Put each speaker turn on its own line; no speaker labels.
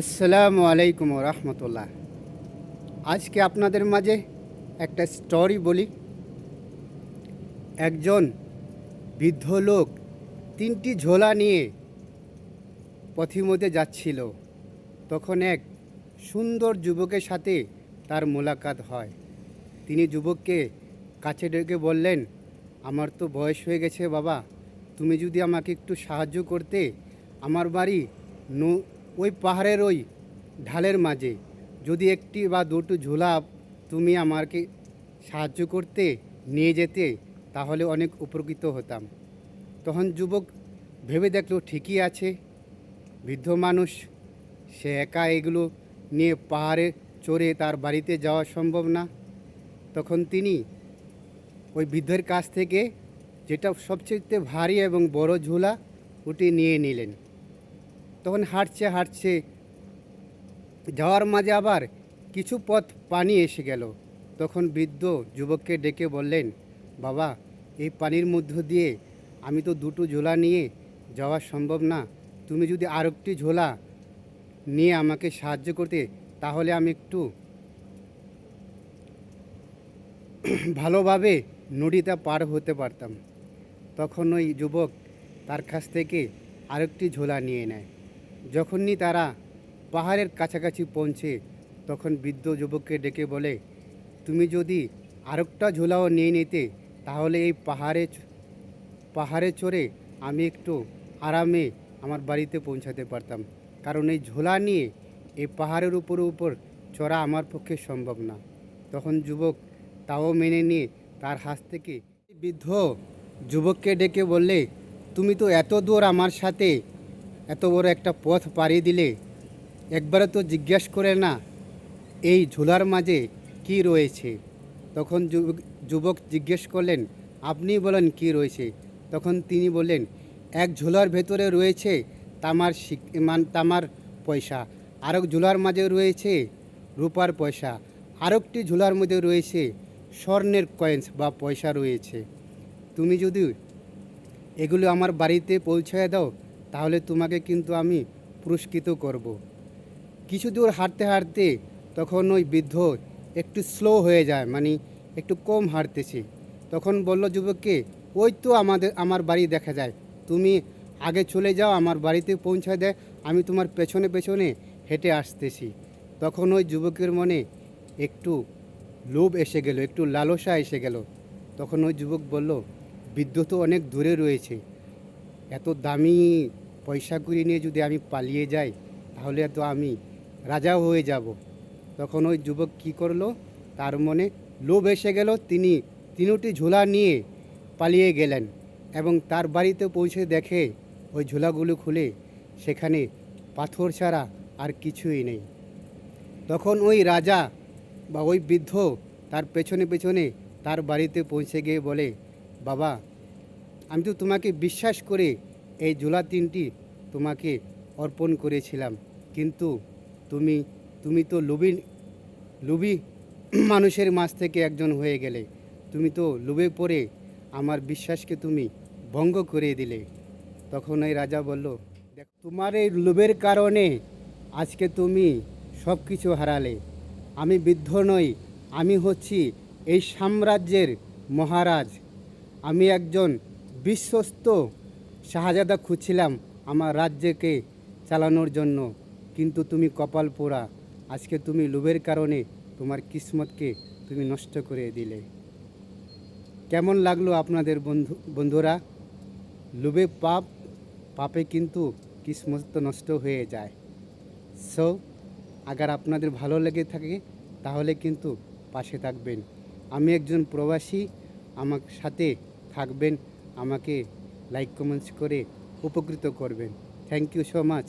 আসসালামু আলাইকুম রহমতুল্লাহ। আজকে আপনাদের মাঝে একটা স্টোরি বলি। একজন বৃদ্ধ লোক তিনটি ঝোলা নিয়ে পথিমধ্যে যাচ্ছিল। তখন এক সুন্দর যুবকের সাথে তার মোলাকাত হয়। তিনি যুবককে কাছে ডেকে বললেন, আমার তো বয়স হয়ে গেছে বাবা, তুমি যদি আমাকে একটু সাহায্য করতে, আমার বাড়ি ওই পাহাড়ের ওই ঢালের মাঝে। যদি একটি বা দুটো ঝোলা তুমি আমাকে সাহায্য করতে, নিয়ে যেতে, তাহলে অনেক উপকৃত হতাম। তখন যুবক ভেবে দেখল, ঠিকই আছে। বৃদ্ধ মানুষ, সে একা এগুলো নিয়ে পাহাড়ে চড়ে তার বাড়িতে যাওয়া সম্ভব না। তখন তিনি ওই বৃদ্ধের কাছ থেকে যেটা সবচেয়ে ভারী এবং বড় ঝোলা, ওটি নিয়ে নিলেন। তখন হাঁটছে হাঁটছে। যাওয়ার মাঝে আবার কিছু পথ পানি এসে গেল। তখন বৃদ্ধ যুবককে ডেকে বললেন, বাবা, এই পানির মধ্য দিয়ে আমি তো দুটো ঝোলা নিয়ে যাওয়া সম্ভব না। তুমি যদি আরেকটি ঝোলা নিয়ে আমাকে সাহায্য করতে, তাহলে আমি একটু ভালোভাবে নদীটা পার হতে পারতাম। তখন ওই যুবক তার কাছ থেকে আরেকটি ঝোলা নিয়ে নেয়। যখনই তারা পাহাড়ের কাছাকাছি পৌঁছে, তখন বৃদ্ধ যুবককে ডেকে বলে, তুমি যদি আরেকটা ঝোলাও নিয়ে নিতে, তাহলে এই পাহাড়ে পাহাড়ে চড়ে আমি একটু আরামে আমার বাড়িতে পৌঁছাতে পারতাম। কারণ এই ঝোলা নিয়ে এই পাহাড়ের উপর উপর চড়া আমার পক্ষে সম্ভব না। তখন যুবক তাও মেনে নিয়ে তার হাত থেকে বৃদ্ধ যুবককে ডেকে বললে, তুমি তো এত দূর আমার সাথে এত বড় একটা পথ পাড়ি দিলে একবারে তো জিজ্ঞাসা করে না, এই ঝোলার মাঝে কি রয়েছে? তখন যুবক- জিজ্ঞেস করলেন, আপনি বলেন কি রয়েছে? তখন তিনি বললেন, এক ঝোলার ভেতরে রয়েছে তামার মান, তামার পয়সা, আরেক ঝোলার মাঝে রয়েছে রূপার পয়সা, আরেকটি ঝোলার মধ্যে রয়েছে স্বর্ণের কয়েন্স বা পয়সা রয়েছে। তুমি যদি এগুলো আমার বাড়িতে পৌঁছায় দাও তাহলে তোমাকে কিন্তু আমি পুরস্কৃত করব। কিছু দূর হাঁটতে হাঁটতে তখন ওই বৃদ্ধ একটু স্লো হয়ে যায় মানে একটু কম হাঁটতেছে। তখন বলল, যুবককে, ওই তো আমাদের, আমার বাড়ি দেখা যায়। তুমি আগে চলে যাও, আমার বাড়িতে পৌঁছায় দেয় আমি তোমার পেছনে পেছনে হেঁটে আসতেছি। তখন ওই যুবকের মনে একটু লোভ এসে গেল, একটু লালসা এসে গেল। তখন ওই যুবক বলল, বৃদ্ধ তো অনেক দূরে রয়েছে এত দামি পয়সা কুড়ি নিয়ে যদি আমি পালিয়ে যাই, তাহলে তো আমি রাজা হয়ে যাব। তখন ওই যুবক কি করল? তার মনে লোভ এসে গেল। তিনি তিনটি ঝোলা নিয়ে পালিয়ে গেলেন এবং তার বাড়িতে পৌঁছে দেখে ওই ঝোলাগুলো খুলে সেখানে পাথর ছাড়া আর কিছুই নেই। তখন ওই রাজা বা ওই বৃদ্ধ তার পেছনে পেছনে তার বাড়িতে পৌঁছে গিয়ে বলে, বাবা আমি তো তোমাকে বিশ্বাস করে এই ঝোলা তিনটি তোমাকে অর্পণ করেছিলাম। কিন্তু তুমি তুমি তো লোভী লোভী মানুষের মাছ থেকে একজন হয়ে গেলে। তুমি তো লোভে পড়ে আমার বিশ্বাসকে তুমি ভঙ্গ করে দিলে। তখন ওই রাজা বলল, দেখ, তোমার এই লোভের কারণে আজকে তুমি সব কিছু হারালে। আমি বৃদ্ধ নই, আমি হচ্ছি এই সাম্রাজ্যের মহারাজ। আমি একজন বিশ্বস্ত শাহজাদা খুঁজছিলাম আমার রাজ্যকে চালানোর জন্য। কিন্তু তুমি কপাল পোড়া। আজকে তুমি লোভের কারণে তোমার কিসমতকে তুমি নষ্ট করে দিলে। কেমন লাগল আপনাদের বন্ধু, বন্ধুরা? লোভে পাপ, পাপে কিন্তু কিসমত তো নষ্ট হয়ে যায়। সো আগার আপনাদের ভালো লেগে থাকে, তাহলে কিন্তু পাশে থাকবেন। আমি একজন প্রবাসী, আমার সাথে থাকবেন আমাকে লাইক কমেন্টস করে উপকৃত করবেন। Thank you so much